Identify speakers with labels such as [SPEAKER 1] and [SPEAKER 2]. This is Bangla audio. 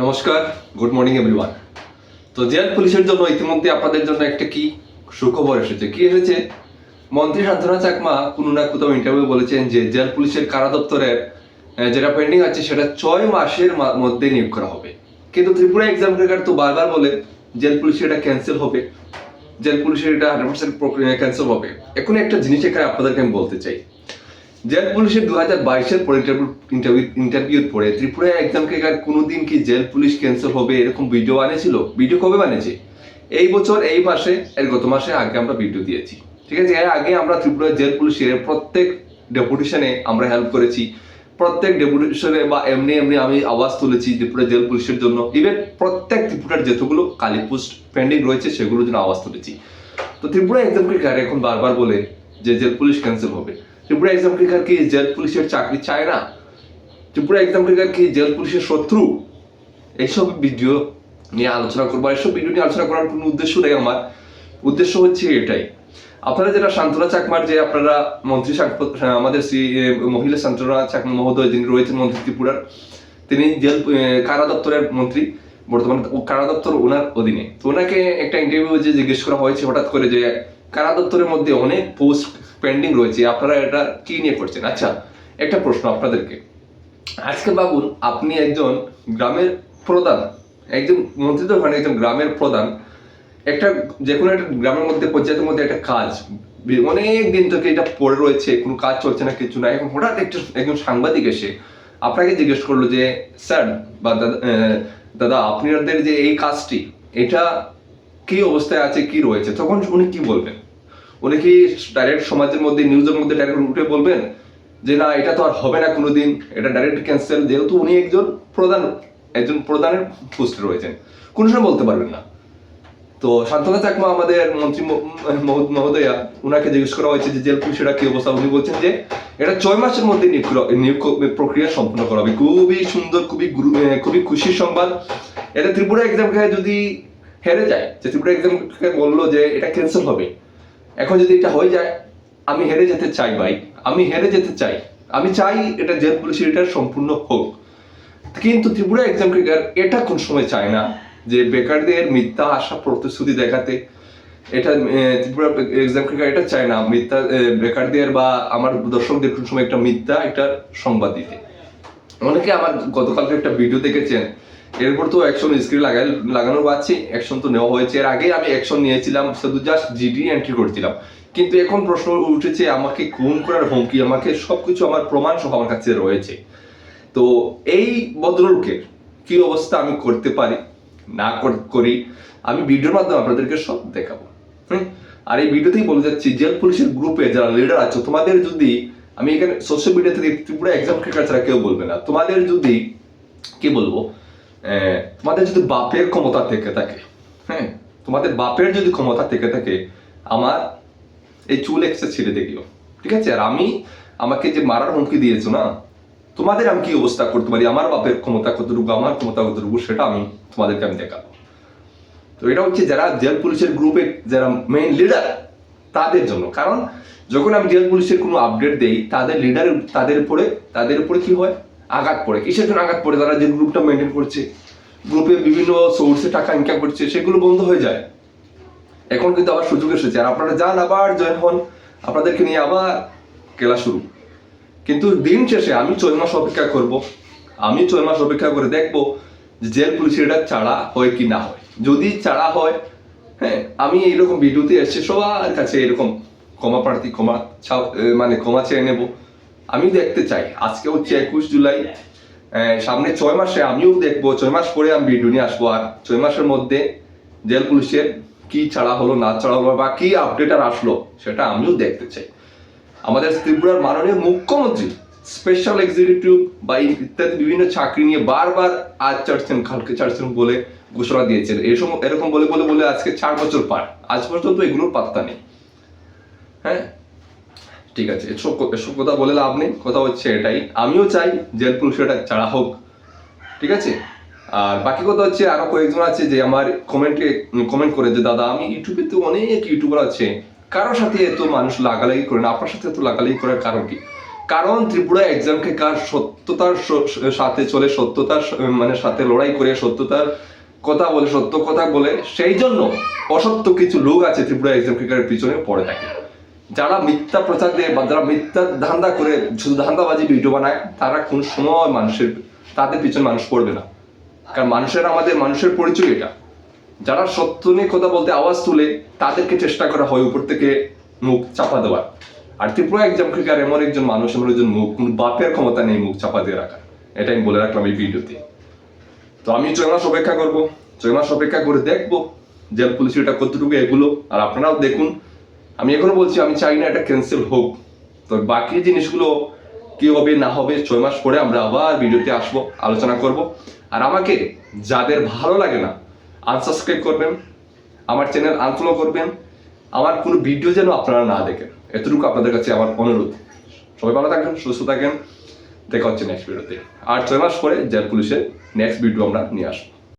[SPEAKER 1] নমস্কার গুড মর্নিং এভরিওয়ান তো জেল পুলিশের জন্য ইতিমধ্যে আপনাদের জন্য একটা কি সুখবর এসেছে? কি এসেছে? মন্ত্রী শান্তনা চাকমা কোনো না কোথাও ইন্টারভিউ বলেছেন যে জেল পুলিশের কারা দপ্তরের যেটা পেন্ডিং আছে সেটা ছয় মাসের মধ্যে নিয়োগ করা হবে। কিন্তু ত্রিপুরা এক্সাম ক্রেকার তো বারবার বলে জেল পুলিশের এটা ক্যান্সেল হবে। জেল পুলিশের এটা হান্ড্রেড পার্সেন্ট ক্যান্সেল হবে। এখন একটা জিনিস এখানে আপনাদেরকে আমি বলতে চাই। জেল পুলিশের দু হাজার বাইশের ইন্টারভিউ পরে ত্রিপুরা এক্সাম কোনোদিন কি জেল পুলিশ ক্যান্সেল হবে এরকম ভিডিও বানিয়েছিল? ভিডিও কবে বানিয়েছে? এই বছর, এই মাসে, এর গত মাসে আগে আমরা ভিডিও দিয়েছি। ঠিক আছে, এর আগে আমরা ত্রিপুরা জেল পুলিশের প্রত্যেক ডেপুটেশনে আমরা হেল্প করেছি। প্রত্যেক ডেপুটেশনে বা এমনি এমনি আমি আওয়াজ তুলেছি ত্রিপুরা জেল পুলিশের জন্য। ইভেন প্রত্যেক ত্রিপুরার যতগুলো কালি পোস্ট পেন্ডিং রয়েছে, সেগুলোর জন্য আওয়াজ তুলেছি। তো ত্রিপুরা এক্সাম এখন বারবার বলে যে জেল পুলিশ ক্যান্সেল হবে। ত্রিপুরা এক্সাম ক্রেকার কি জেল পুলিশের চাকরি চায় না? ত্রিপুরা এক্সাম ক্রেকার কি জেল পুলিশের শত্রু? এইসব ভিডিও নিয়ে আলোচনা করব। এসব ভিডিও নিয়ে আলোচনা করার কোনো উদ্দেশ্য নেই আমার। উদ্দেশ্য হচ্ছে এটাই। আপনারা যেটা শান্তনা চাকমার যে আপনারা মন্ত্রী আমাদের শ্রী মহিলা শান্তনা চাকমা মহোদয় যিনি রয়েছেন মন্ত্রী ত্রিপুরার, তিনি জেল কারা দপ্তরের মন্ত্রী, বর্তমানে কারা দপ্তর ওনার অধীনে। তো ওনাকে একটা ইন্টারভিউ যে জিজ্ঞেস করা হয়েছে হঠাৎ করে যে কারা দপ্তরের মধ্যে অনেক পোস্ট পেন্ডিং রয়েছে, আপনারা এটা কি নিয়ে করছেন? আচ্ছা একটা প্রশ্ন আপনাদেরকে। আজকে ভাবুন আপনি একজন গ্রামের প্রধান, একজন মন্ত্রী তো ওখানে একজন গ্রামের প্রধান। একটা যে কোনো একটা গ্রামের মধ্যে, পঞ্চায়েতের মধ্যে একটা কাজ অনেক দিন থেকে এটা পড়ে রয়েছে, কোনো কাজ চলছে না, কিছু না। এখন হঠাৎ একটা, একজন সাংবাদিক এসে আপনাকে জিজ্ঞেস করল যে, স্যার বা দাদা, আপনাদের যে এই কাজটি, এটা কি অবস্থায় আছে, কি রয়েছে? তখন উনি কি বলবেন? উনি কি ডাইরেক্ট সমাজের মধ্যে নিউজের মধ্যে ডাইরেক্ট উঠে বলবেন যে, না, এটা তো আর হবে না কোনোদিন, এটা ডাইরেক্ট ক্যান্সেল যেহেতু উনি একজন প্রধান, একজন প্রধানের পোস্টে রয়েছেন। কোনো সময় বলতে পারবেন না। তো শান্তনা চাকমা, আমাদের মন্ত্রী মহোদয়া, উনাকে জিজ্ঞেস করা হয়েছে যে, জেল পুলিশের কি অবস্থা? উনি বলছেন যে, এটা ছয় মাসের মধ্যে নিয়োগ প্রক্রিয়া সম্পন্ন করা হবে। খুবই সুন্দর, খুবই খুবই খুশির সংবাদ। এটা ত্রিপুরা এক্সাম যদি হেরে যায়, যে ত্রিপুরা এক্সাম বলল যে, এটা ক্যান্সেল হবে। এখন যদি এটা হয়ে যায়, আমি হেরে যেতে চাই ভাই, আমি হেরে যেতে চাই। আমি চাই এটা জেল পুলিশের এটা সম্পূর্ণ হোক। কিন্তু ত্রিপুরা এক্সাম ক্রিকার এটা কোন সময় চায় না যে বেকারদের মিথ্যা আশা প্রতিশ্রুতি দেখাতে? এটা ত্রিপুরা এক্সাম ক্রিকার এটা চায় না, মিথ্যা বেকারদের বা আমার দর্শকদের কোন সময় একটা মিথ্যা একটা সংবাদ দিতে। অনেকে আমার গতকালকে একটা ভিডিও দেখেছেন এরপর তো অ্যাকশন স্ক্রিন লাগাই লাগানো পাচ্ছি। অ্যাকশন তো নেওয়া হয়েছে এর আগে আমি অ্যাকশন নিয়েছিলাম। শুধু জাস্ট জিডি এন্ট্রি করছিলাম। কিন্তু এখন প্রশ্ন উঠেছে, আমাকে খুন করার হুমকি, আমাকে সবকিছু আমার প্রমাণ সহ আমার কাছে রয়েছে। তো এই ভদ্রলোকের কি অবস্থা আমি করতে পারি, না কর- আমি ভিডিওর মাধ্যমে আপনাদেরকে সব দেখাবো। হুম? আর এই ভিডিওতেই বলে যাচ্ছি, জেল পুলিশের গ্রুপে যারা লিডার আছে, তোমাদের যদি আমি এখানে সোশ্যাল মিডিয়া থেকে ত্রিপুরা এক্সাম ক্রিকেট ছাড়া কেউ বলবে না। তোমাদের যদি কি বলব? তোমাদের যদি বাপের ক্ষমতা থেকে থাকে হ্যাঁ তোমাদের বাপের যদি ক্ষমতা থেকে থাকে, আমার এই চুল এক্সে ছেড়ে দেখিও ঠিক আছে? আর আমি আমাকে যে মারার হুমকি দিয়েছ না, তোমাদের আমি কি অবস্থা করতে পারি? আমার বাপের ক্ষমতা কতটুকু, আমার ক্ষমতা কতটুকু, সেটা আমি তোমাদেরকে আমি দেখাবো। তো এটা হচ্ছে যারা জেল পুলিশের গ্রুপে যারা মেইন লিডার তাদের জন্য। কারণ যখন আমি জেল পুলিশের কোনো আপডেট দেই, তাদের লিডার তাদের উপরে তাদের উপরে কি হয়? আঘাত পড়ে। কিসের জন্য আঘাত পড়ে? তারা যে গ্রুপটা মেনটেন করছে গ্রুপে বিভিন্ন সোর্সে টাকা ইনকাম করছে, সেগুলো বন্ধ হয়ে যায়। এখন কিন্তু আবার সুযোগ এসেছে। আর আপনারা যান আবার জয়েন হন। আপনাদেরকে নিয়ে আবার খেলা শুরু। কিন্তু দিন শেষে আমি ছয় মাস অপেক্ষা করব। আমি ছয় মাস অপেক্ষা করে দেখব জেল পুলিশের এটা চাড়া হয় কি না হয়। যদি চাড়া হয় হ্যাঁ আমি এইরকম ভিডিওতে এসেছি সবার কাছে এরকম ক্ষমা প্রার্থী, ক্ষমা মানে ক্ষমা চেয়ে নেব। আমি দেখতে চাই। আজকে হচ্ছে একুশ জুলাই। সামনে ছয় মাসে আমিও দেখব। ছয় মাস পরে আমি ভিডিও নিয়ে আসব। আর ছয় মাসের মধ্যে জেল পুলিশের কি ছাড়া হলো, না ছাড়া হলো, বা কি আপডেট আর আসলো, সেটা আমিও দেখতে চাই। আমাদের ত্রিপুরার মাননীয় মুখ্যমন্ত্রী স্পেশাল এক্সিকিউটিভ বা ইত্যাদি বিভিন্ন চাকরি নিয়ে বারবার আজ চাড়ছেন কালকে চাড়ছেন বলে ঘোষণা দিয়েছেন। এরকম এরকম বলে বলে বলে আজকে চার বছর পার। আজ পর্যন্ত এগুলোর পাত্তা নেই। হ্যাঁ? ঠিক আছে, এসব এসব কথা বলে লাভ নেই, কথা হচ্ছে এটাই। আমিও চাই জেল পুলিশ এটা ছাড়া হোক, ঠিক আছে? আর বাকি কথা হচ্ছে আরও কয়েকজন আছে যে আমার কমেন্টে কমেন্ট করে যে, দাদা, আমি ইউটিউবে তো অনেক ইউটিউবার আছে, কারোর সাথে এত মানুষ লাগালাগি করে না, আপনার সাথে এত লাগালাগি করার কারণ কি? কারণ ত্রিপুরা এক্সামকে কার সত্যতার সাথে চলে, সত্যতার মানে সাথে লড়াই করে, সত্যতার কথা বলে, সত্য কথা বলে, সেই জন্য অসত্য কিছু লোক আছে ত্রিপুরা এক্সাম কারের পিছনে পড়ে থাকে। যারা মিথ্যা প্রচার দেয় বা যারা মিথ্যা ধান্দা করে শুধু ধান্দাবাজি ভিডিও বানায়, তারা কোন সময় মানুষের, তাদের পিছনে মানুষ পড়বে না। কারণ মানুষের আমাদের, মানুষের পরিচয় এটা। যারা সত্য নিয়ে কথা বলতে আওয়াজ তুলে, তাদেরকে চেষ্টা করা হয় উপর থেকে মুখ চাপা দেওয়ার। আর ত্রিপুরা একজন ক্রিকার এমন একজন মানুষ, এমন একজন মুখ, কোন বাপের ক্ষমতা নেই মুখ চাপা দিয়ে রাখার। এটা আমি বলে রাখলাম এই ভিডিওতে তো। আমি ছয় মাস অপেক্ষা করব। ছয় মাস অপেক্ষা করে দেখব জেল পুলিশ এটা কতটুকু এগুলো। আর আপনারাও দেখুন আমি এখনও বলছি, আমি চাই না এটা ক্যান্সেল হোক। তো বাকি জিনিসগুলো কি হবে, না হবে, ছয় মাস পরে আমরা আবার ভিডিওতে আসব, আলোচনা করব। আর আমাকে যাদের ভালো লাগে না আনসাবস্ক্রাইব করবেন, আমার চ্যানেল আনফলো করবেন, আমার কোনো ভিডিও যেন আপনারা না দেখেন। এতটুকু আপনাদের কাছে আমার অনুরোধ। সবাই ভালো থাকেন সুস্থ থাকেন দেখা হচ্ছে নেক্সট ভিডিওতে আর ছয় মাস পরে, জেল পুলিশের নেক্সট ভিডিও আমরা নিয়ে আসব।